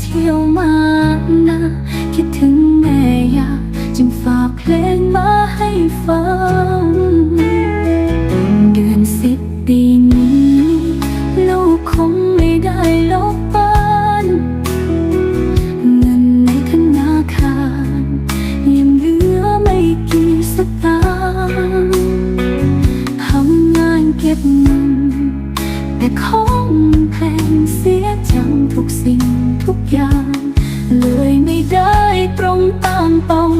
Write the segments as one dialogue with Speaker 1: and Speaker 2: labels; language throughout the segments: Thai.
Speaker 1: เที่ยวมานะคิดถึงแม่ยากจึงฝากเพลงมาให้ฟังเดือนสิบปีนี้ลูกคงไม่ได้ลบบ้านเงินในธนาคารยังเหลือไม่กี่สตางค์ทำงานเก็บเงินแต่ของแพงสิำตงมตรง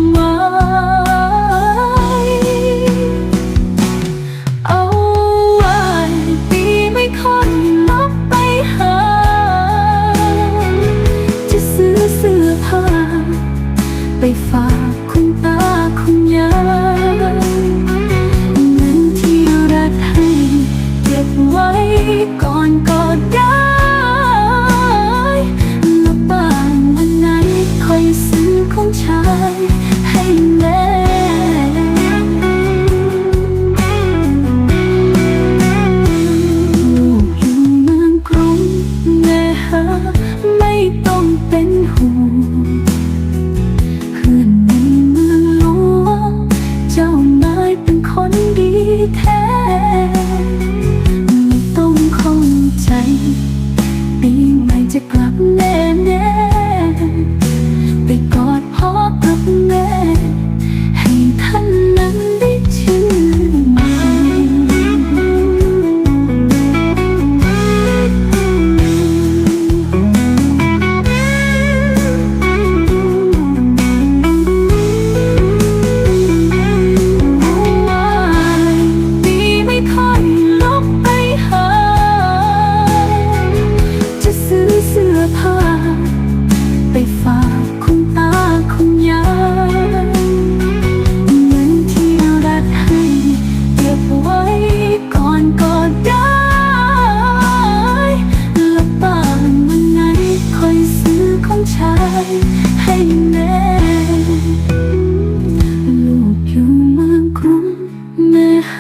Speaker 1: คนดีแท้ไม่ต้องข้องใจปี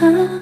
Speaker 1: 하.